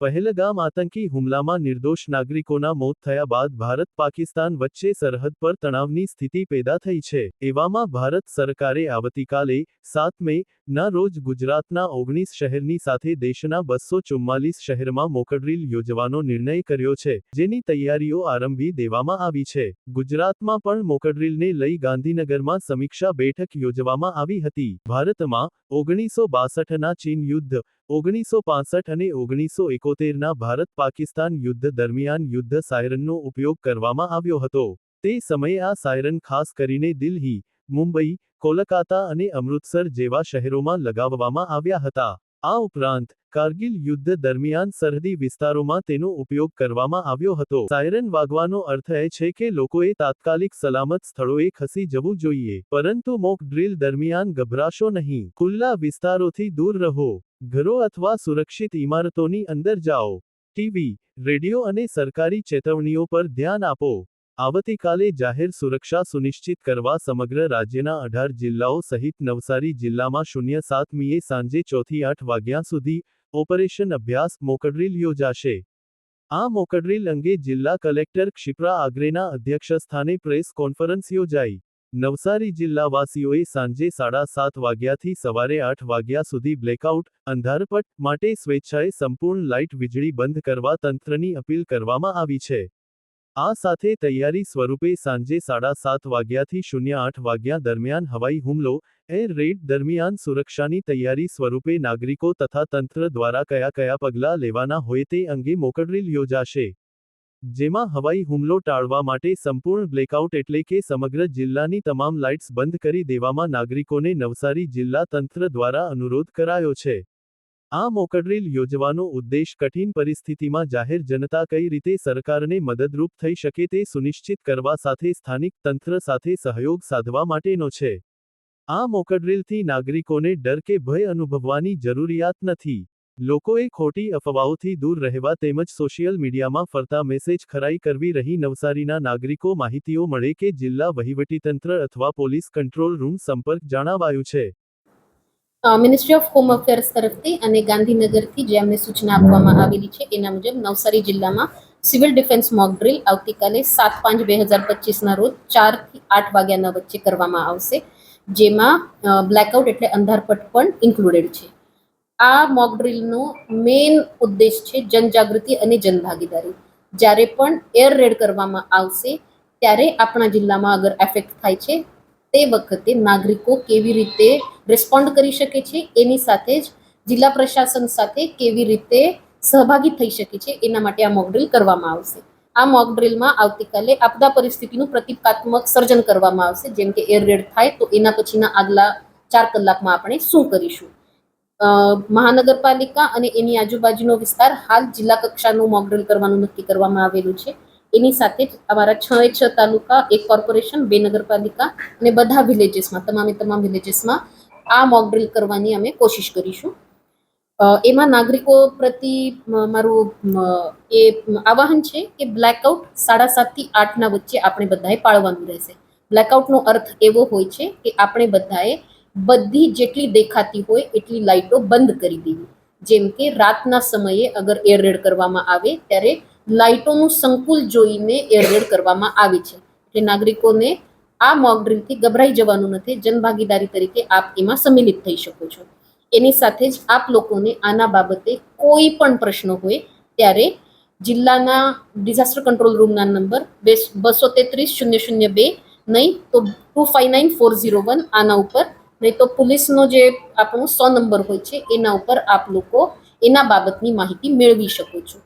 પહેલગામ આતંકી હુમલામાં નિર્દોષ નાગરિકોના મોત થયા બાદ ભારત પાકિસ્તાન વચ્ચે સરહદ પર તણાવની સ્થિતિ પેદા થઈ છે. એવામાં ભારત સરકારે આવતીકાલે સાત મે ના રોજ ગુજરાતના ઓગણીસ શહેરની સાથે દેશના બસો ચુમ્માલીસ શહેરમાં મોકડ્રીલ યોજવાનો નિર્ણય કર્યો છે, જેની તૈયારીઓ આરંભી દેવામાં આવી છે. ગુજરાતમાં પણ મોકડ્રીલને લઈ ગાંધીનગરમાં સમીક્ષા બેઠક યોજવામાં આવી હતી. ભારતમાં ઓગણીસો બાસઠના ચીન યુદ્ધ ઓગણીસો પાસઠ અને ઓગણીસો એકોતેરના ભારત પાકિસ્તાન યુદ્ધ દરમિયાન યુદ્ધ સાયરનનો ઉપયોગ કરવામાં આવ્યો હતો. તે સમયે આ સાયરન ખાસ કરીને દિલ્હી, મુંબઈ, કોલકાતા અને અમૃતસર જેવા શહેરોમાં લગાવવામાં આવ્યા હતા. આ ઉપરાંત, કારગિલ યુદ્ધ દરમિયાન સરહદી વિસ્તારોમાં તેનો ઉપયોગ કરવામાં આવ્યો હતો. સાયરન વાગવાનો અર્થ એ છે કે લોકોએ તાત્કાલિક સલામત સ્થળોએ ખસી જવું જોઈએ, પરંતુ મોક ડ્રિલ દરમિયાન ગભરાશો નહીં. ખુલ્લા વિસ્તારોથી દૂર રહો, ઘરો અથવા સુરક્ષિત ઇમારતોની અંદર જાઓ. ટીવી, રેડિયો અને સરકારી ચેતવણીઓ પર ધ્યાન આપો. આવતીકાલે જાહેર સુરક્ષા સુનિશ્ચિત કરવા સમગ્ર રાજ્યના અઢાર જિલ્લાઓ સહિત નવસારી જિલ્લામાં શૂન્ય સાતમીએ સાંજે ચોથી આઠ વાગ્યા સુધી ઓપરેશન અભ્યાસ મોકડ્રીલ યોજાશે. આ મોકડ્રીલ અંગે જિલ્લા કલેક્ટર ક્ષિપ્રા આગ્રેના અધ્યક્ષસ્થાને પ્રેસ કોન્ફરન્સ યોજાઈ. નવસારી જિલ્લાવાસીઓએ સાંજે સાડા સાત વાગ્યાથી સવારે આઠ વાગ્યા સુધી બ્લેકઆઉટ, અંધારપટ માટે સ્વેચ્છાએ સંપૂર્ણ લાઇટ વીજળી બંધ કરવા તંત્રની અપીલ કરવામાં આવી છે. આ સાથે તૈયારી સ્વરૂપે સાંજે સાડા સાત વાગ્યાથી શૂન્ય આઠ વાગ્યા દરમિયાન હવાઈ હુમલો, એર રેડ દરમિયાન સુરક્ષાની તૈયારી સ્વરૂપે નાગરિકો તથા તંત્ર દ્વારા કયા કયા પગલાં લેવાના હોય તે અંગે મોકડ્રીલ યોજાશે. જેમાં હવાઈ હુમલો ટાળવા માટે સંપૂર્ણ બ્લેકઆઉટ એટલે કે સમગ્ર જિલ્લાની તમામ લાઇટ્સ બંધ કરી દેવામાં નાગરિકોને નવસારી જિલ્લા તંત્ર દ્વારા અનુરોધ કરાયો છે. આ મોકડ્રીલ યોજવાનો ઉદ્દેશ કઠિન પરિસ્થિતિમાં જાહેર જનતા કઈ રીતે સરકારને મદદરૂપ થઈ શકે તે સુનિશ્ચિત કરવા સાથે સ્થાનિક તંત્ર સાથે સહયોગ સાધવા માટેનો છે. આ મોકડ્રીલથી નાગરિકોને ડર કે ભય અનુભવવાની જરૂરિયાત નથી. લોકોએ ખોટી અફવાઓથી દૂર રહેવા તેમજ સોશિયલ મીડિયામાં ફરતા મેસેજ ખરાઈ કરવી રહી નવસારીના નાગરિકો માહિતીઓ મળે કે જિલ્લા વહીવટીતંત્ર અથવા પોલીસ કંટ્રોલ રૂમ સંપર્ક જણાવાયું છે. મિનિસ્ટ્રી ઓફ હોમ અફેર્સ તરફથી અને ગાંધીનગરથી જે અમને સૂચના આપવામાં આવેલી છે, એના મુજબ નવસારી જિલ્લામાં સિવિલ ડિફેન્સ મોક ડ્રિલ આવતીકાલે સાત પાંચ બે હજાર પચીસના રોજ ચારથી આઠ વાગ્યાના વચ્ચે કરવામાં આવશે, જેમાં બ્લેકઆઉટ એટલે અંધારપટ પણ ઇન્ક્લુડેડ છે. આ મોક ડ્રિલનો મેઇન ઉદ્દેશ છે જનજાગૃતિ અને જનભાગીદારી. જ્યારે પણ એર રેડ કરવામાં આવશે, ત્યારે આપણા જિલ્લામાં અગર એફેક્ટ થાય છે, તે વખતે નાગરિકો કેવી રીતે રિસ્પોન્ડ કરી શકે છે, એની સાથે જ જિલ્લા પ્રશાસન સાથે કેવી રીતે સહભાગી થઈ શકે છે, એના માટે આ મોકડ્રીલ કરવામાં આવશે. આ મોકડ્રીલમાં આવતીકાલે આપદા પરિસ્થિતિનું પ્રતિકાત્મક સર્જન કરવામાં આવશે, જેમ કે એર રેડ થાય તો એના પછીના આગલા ચાર કલાકમાં આપણે શું કરીશું? મહાનગરપાલિકા અને એની આજુબાજુનો વિસ્તાર હાલ જિલ્લા કક્ષાનું મોકડ્રીલ કરવાનું નક્કી કરવામાં આવેલું છે. એની સાથે જ અમારા છ એ છ તાલુકા, એક કોર્પોરેશન, બે નગરપાલિકા અને બધા વિલેજીસમાં તમામે તમામ વિલેજીસમાં આ મોક ડ્રીલ કરવાની અમે કોશિશ કરીશું. એમાં નાગરિકો પ્રતિ મારું એ આવાહન છે કે બ્લેકઆઉટ સાડા સાતથી આઠના વચ્ચે આપણે બધાએ પાળવાનું રહેશે. બ્લેકઆઉટનો અર્થ એવો હોય છે કે આપણે બધાએ બધી જેટલી દેખાતી હોય એટલી લાઇટો બંધ કરી દેવી. જેમ કે રાતના સમયે અગર એર રેડ કરવામાં આવે ત્યારે લાઇટોનું સંકુલ જોઈને એર રેડ કરવામાં આવે છે. એટલે નાગરિકોને આ મોક ડ્રીલથી ગભરાઈ જવાનું નથી. જનભાગીદારી તરીકે આપ એમાં સંમિલિત થઈ શકો છો. એની સાથે જ આપ લોકોને આના બાબતે કોઈ પણ પ્રશ્નો હોય ત્યારે જિલ્લાના ડિઝાસ્ટર કંટ્રોલ રૂમના નંબર બે બસો તેત્રીસ શૂન્ય શૂન્ય બે નહીં તો two five nine four zero one આના ઉપર નહીં તો પોલીસનો જે આપણો સો નંબર હોય છે એના ઉપર આપ લોકો એના બાબતની માહિતી મેળવી શકો છો.